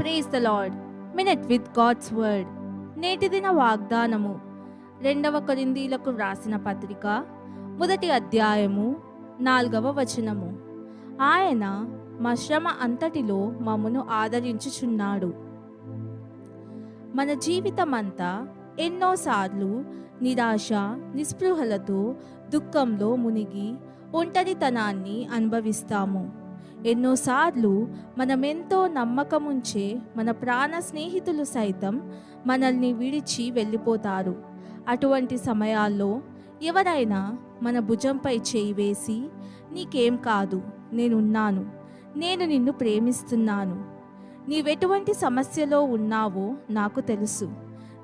Praise the Lord minute with God's word నేటి దిన వాగ్దానము. రెండవ కొరిందీలకు వ్రాసిన పత్రిక మొదటి అధ్యాయము నాలుగవ వచనము. ఆయన మా శ్రమ అంతటిలో మమ్మను ఆదరించుచున్నాడు. మన జీవితమంతా ఎన్నోసార్లు నిరాశ నిస్పృహలతో దుఃఖంలో మునిగి ఒంటరితనాన్ని అనుభవిస్తాము. ఎన్నోసార్లు మనమెంతో నమ్మకముంచే మన ప్రాణ స్నేహితులు సైతం మనల్ని విడిచి వెళ్ళిపోతారు. అటువంటి సమయాల్లో ఎవరైనా మన భుజంపై చేయి వేసి నీకేం కాదు నేనున్నాను నేను నిన్ను ప్రేమిస్తున్నాను నీవెటువంటి సమస్యలో ఉన్నావో నాకు తెలుసు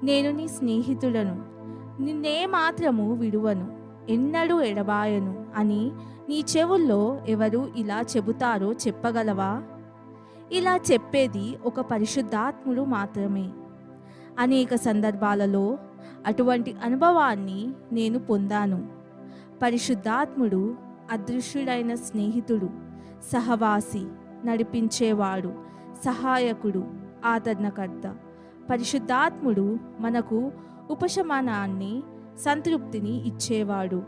నేను నీ స్నేహితులను నిన్నే మాత్రము విడువను. ఎన్నడూ ఎడబాయను అని నీ చెవుల్లో ఎవరు ఇలా చెబుతారో చెప్పగలవా? ఇలా చెప్పేది ఒక పరిశుద్ధాత్ముడు మాత్రమే. అనేక సందర్భాలలో అటువంటి అనుభవాన్ని నేను పొందాను. పరిశుద్ధాత్ముడు అదృశ్యుడైన స్నేహితుడు సహవాసి నడిపించేవాడు సహాయకుడు ఆదరణకర్త. పరిశుద్ధాత్ముడు మనకు ఉపశమనాన్ని సంతృప్తిని ఇచ్చేవాడు.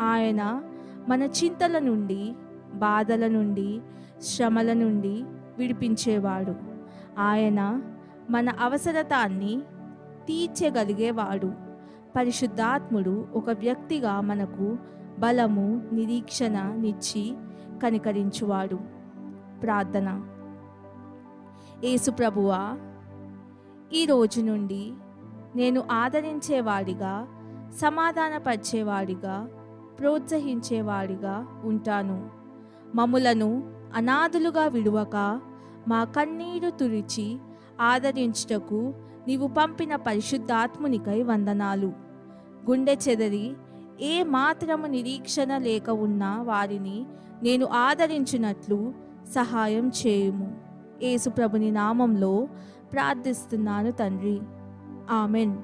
ఆయన మన చింతల నుండి బాధల నుండి శ్రమల నుండి విడిపించేవాడు. ఆయన మన అవసరతాన్ని తీర్చగలిగేవాడు. పరిశుద్ధాత్ముడు ఒక వ్యక్తిగా మనకు బలము నిరీక్షణ నిచ్చి కనికరించువాడు. ప్రార్థన. ఏసుప్రభువా ప్రభువా ఈ రోజు నుండి నేను ఆదరించేవాడిగా సమాధానపరిచేవాడిగా ప్రోత్సహించేవాడిగా ఉంటాను. మములను అనాథులుగా విడువక మా కన్నీరు తురిచి ఆదరించుటకు నీవు పంపిన పరిశుద్ధాత్మునికై వందనాలు. గుండె చెదరి ఏ మాత్రము నిరీక్షణ లేక ఉన్న వారిని నేను ఆదరించినట్లు సహాయం చేయుము. ఏసుప్రభుని నామంలో ప్రార్థిస్తున్నాను తండ్రి. ఆమెన్.